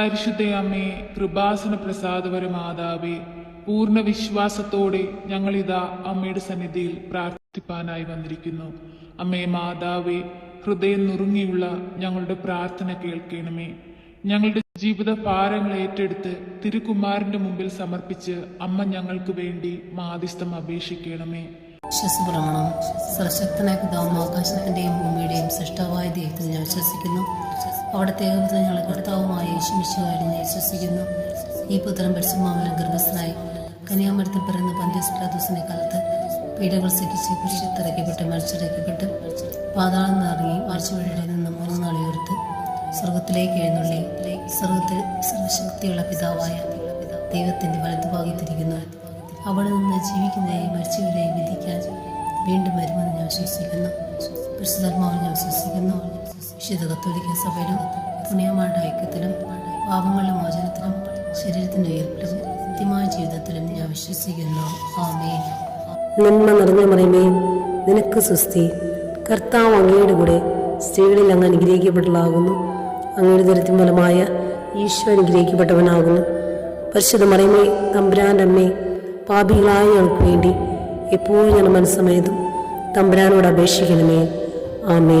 പരിശുദ്ധ അമ്മേ കൃപാസന പ്രസാദപര മാതാവേ പൂർണ വിശ്വാസത്തോടെ ഞങ്ങളിതാ അമ്മയുടെ സന്നിധിയിൽ പ്രാർത്ഥിപ്പാനായി വന്നിരിക്കുന്നു. അമ്മേ മാതാവേ ഹൃദയം നുറുങ്ങിയുള്ള ഞങ്ങളുടെ പ്രാർത്ഥന കേൾക്കണമേ. ഞങ്ങളുടെ ജീവിത ഭാരങ്ങൾ ഏറ്റെടുത്ത് തിരുക്കുമാരന്റെ മുമ്പിൽ സമർപ്പിച്ച് അമ്മ ഞങ്ങൾക്ക് വേണ്ടി മാധ്യസ്ഥം അപേക്ഷിക്കണമേ. വിശ്വസപ്രമാണം. സർശക്തനായ പിതാവും ആകാശത്തിന്റെയും ഭൂമിയുടെയും സൃഷ്ടാവായ ദൈവത്തിൽ ഞാൻ വിശ്വസിക്കുന്നു. അവിടുത്തെ ഞങ്ങളെ കർത്താവുമായ യേശുമിശുവായിരുന്നു വിശ്വസിക്കുന്നു ഈ പുത്രൻ പരിശുമാമലം ഗർഭസ്ഥനായി കന്യാമരത്തിൽ പിറന്ന പന്ത്യസ്പ്രാദോസിനെ കാലത്ത് പീഡകൾ സഹിച്ച് കുരിശിത്തിറക്കപ്പെട്ട് മരിച്ചിറക്കപ്പെട്ട് പാതാളം നിറങ്ങി മരിച്ചുവഴിയുടെ നിന്ന് മൂന്ന് നാളിയോർത്ത് സ്വർഗത്തിലേക്ക് എഴുന്നള്ളി. സ്വർഗത്തിൽ സർവശക്തിയുള്ള പിതാവായ ദൈവത്തിന്റെ വലതുഭാഗത്തിരിക്കുന്നു അവിടെ നിന്ന് ജീവിക്കുന്നതായി മരിച്ചവരെയും വിധിക്കാൻ വീണ്ടും വരുമെന്ന് ഞാൻ വിശ്വസിക്കുന്നു. പരിശുദ്ധാത്മാവിൽ ഞാൻ വിശ്വസിക്കുന്നു. വിശുദ്ധ കത്തോലിക്ക സഭയിലും പുണ്യമാരുടെ ഐക്യത്തിലും പാപങ്ങളുടെ മോചനത്തിലും ശരീരത്തിന്റെ ഉയർപ്പിലും കൃത്യമായ ജീവിതത്തിലും ഞാൻ വിശ്വസിക്കുന്നു. ആമേ നന്മ നിറഞ്ഞ മറിയമേ നിനക്ക് സുസ്തി കർത്താവ് അങ്ങയുടെ കൂടെ സ്ത്രീകളിൽ അങ്ങ് അനുഗ്രഹിക്കപ്പെട്ടതാകുന്നു അങ്ങയുടെ ദരിദ്രം ഫലമായ ഈശോ അനുഗ്രഹിക്കപ്പെട്ടവനാകുന്നു. പരിശുദ്ധ മറിയമേ തമ്പുരാന്റെ അമ്മേ പാപികളായ ഞങ്ങൾക്ക് വേണ്ടി എപ്പോഴും ഞാൻ മനസ്സമയതും തമ്പുരാനോട് അപേക്ഷിക്കണമേ. ആമേ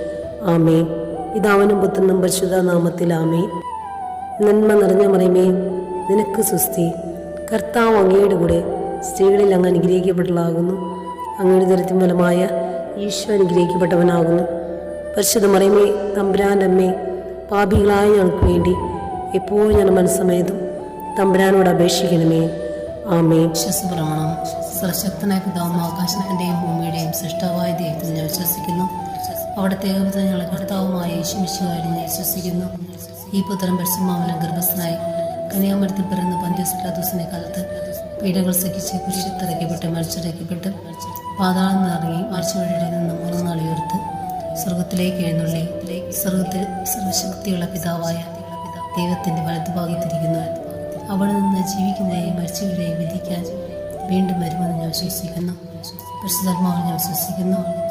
ആമേ ഇതാവനും പുത്രനും പരിശുദ്ധ നാമത്തിൽ ആമേ നന്മ നിറഞ്ഞ മറിയമേ നിനക്ക് സുസ്തി കർത്താവ് അങ്ങയുടെ കൂടെ സ്ത്രീകളിൽ അങ്ങ് അനുഗ്രഹിക്കപ്പെട്ടതാകുന്നു അങ്ങയുടെ ദരത്തിൻ ഫലമായ ഈശോ അനുഗ്രഹിക്കപ്പെട്ടവനാകുന്നു. പരിശുദ്ധ മറിയമേ തമ്പുരാന്റെ അമ്മേ പാപികളായ ഞങ്ങൾക്ക് വേണ്ടി എപ്പോഴും ഞാൻ മനസ്സമയതും തമ്പുരാനോട് അപേക്ഷിക്കണമേ. ആമേ വിശ്വസപ്രമാണം സർശക്തനായ പിതാവും ആകാശത്തിന്റെയും ഭൂമിയുടെയും സൃഷ്ടാവായ ദൈവത്തിൽ ഞാൻ വിശ്വസിക്കുന്നു. അവിടുത്തെ ഏകപുത്ര ഞങ്ങളെ കർത്താവുമായ യേശുമിശുകാരി ഞാൻ വിശ്വസിക്കുന്നു ഈ പുത്രൻ പരിശുമാവനം ഗർഭസ്ഥനായി കന്യാമരത്തിൽ പിറന്ന പന്ത്യസ്പ്രാദോസിനെ കാലത്ത് പീഡകൾ സഹിച്ച് കുരിശത്തിറക്കപ്പെട്ട് മരിച്ചിറക്കപ്പെട്ട് പാതാളം നിറങ്ങി മരിച്ചുവഴിയുടെ നിന്ന് മൂന്ന് നാൾ ഉയർത്ത് സ്വർഗത്തിലേക്ക് എഴുന്നള്ളി. സ്വർഗത്തിൽ സർവശക്തിയുള്ള പിതാവായ ദൈവത്തിന്റെ വലതുഭാഗത്തിരിക്കുന്നു അവിടെ നിന്ന് ജീവിക്കുന്നവരെയും മരിച്ചവരെയും വിധിക്കാൻ വീണ്ടും വരുമെന്ന് ഞാൻ വിശ്വസിക്കുന്നു. പരിശുദ്ധാത്മാവിൽ ഞാൻ വിശ്വസിക്കുന്നു.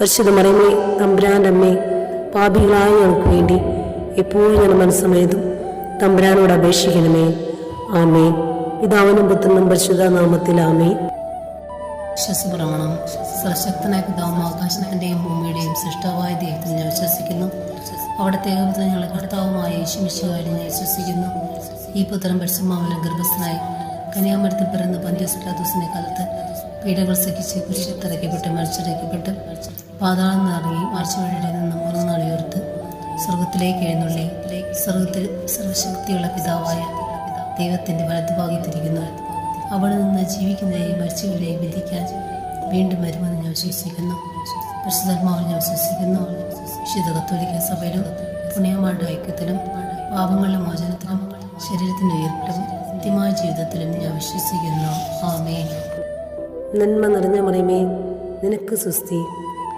പരിശുദ്ധ മറിയമ്മേ തമ്പുരാന്റെ അമ്മേ പാപികളായ ഞങ്ങൾക്ക് വേണ്ടി എപ്പോഴും ഞാൻ മനസ്സമേതും തമ്പുരാനോട് അപേക്ഷിക്കണമേ. ആമേ പിതാവിനും പുത്രനും പരിശുദ്ധ നാമത്തിൽ ആമേ വിശ്വസപ്രമാണം. സർശക്തനായ പിതാവും ആകാശത്തിന്റെയും ഭൂമിയുടെയും സൃഷ്ടവായ ദൈവത്തിൽ ഞാൻ വിശ്വസിക്കുന്നു. അവിടത്തെ ഞങ്ങളുടെ കർത്താവുമായ യേശുമിശുകാരി ഞാൻ വിശ്വസിക്കുന്നു. ഈ പുത്രൻ പരിശുമാവനം ഗർഭസ്ഥനായി കന്യാമരത്തിൽ പിറന്ന പന്ത്യസ്പ്ലാദൂസിനെ കാലത്ത് പീഡകൾ സഹിച്ച് കുരിശിത്തിറക്കപ്പെട്ട് മരിച്ചിറക്കപ്പെട്ട് പാതാളം നിറങ്ങി ആഴ്ചവഴിയുടെ നിന്ന് മൂന്ന് നളിയോർത്ത് സ്വർഗത്തിലേക്ക് എഴുന്നള്ളി. സ്വർഗത്തിൽ സർവശക്തിയുള്ള പിതാവായ ദൈവത്തിന്റെ വലതുഭാഗത്തിരിക്കുന്നു. അവിടെ നിന്ന് ജീവിക്കുന്നതായി മരിച്ചവരെയും വിധിക്കാൻ വീണ്ടും വരുമെന്ന് ഞാൻ വിശ്വസിക്കുന്നു. പരിശുദ്ധാത്മാവിൽ ഞാൻ വിശ്വസിക്കുന്നു. വിശുദ്ധ കത്തോലിക്ക സഭയിലും പുണ്യമാരുടെ ഐക്യത്തിലും പാപങ്ങളുടെ മോചനത്തിലും ശരീരത്തിന്റെ ഉയർപ്പിലും നിത്യമായ ജീവിതത്തിലും ഞാൻ വിശ്വസിക്കുന്നു. ആമേ നന്മ നിറഞ്ഞ മറിയമേ നിനക്ക് സുസ്തി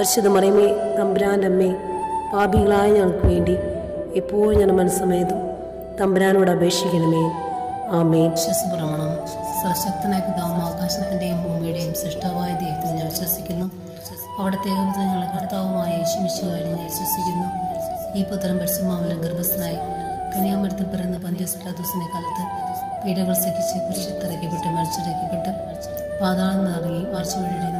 പരിശുദ്ധ മറിയമേ തമ്പുരാന്റെ അമ്മേ പാപികളായ ഞങ്ങൾക്ക് വേണ്ടി എപ്പോഴും ഞാൻ മനസ്സമേതും തമ്പുരാനോട് അപേക്ഷിക്കണമേ. ആമേ വിശ്വസപ്രമാണം സശക്തനായ പിതാവും ആകാശത്തിന്റെയും ഭൂമിയുടെയും സൃഷ്ടാവായ ദൈവത്തിൽ ഞാൻ വിശ്വസിക്കുന്നു. അവിടത്തെ ഞങ്ങളുടെ കർത്താവുമായ യേശുമിശുകാരി ഞാൻ വിശ്വസിക്കുന്നു. ഈ പുത്രം പരിശുമാവനം ഗർഭസ്ഥനായി കനിയാമരത്തിൽ പിറന്ന പന്ത്യസ്പ്ലാദൂസിനെ കാലത്ത് പീഡകൾ സഹിച്ച് കുരിശിത്തിറക്കപ്പെട്ട് മരിച്ചിറക്കപ്പെട്ട് പാതാളം നിറങ്ങി മാർച്ച് വീടിന്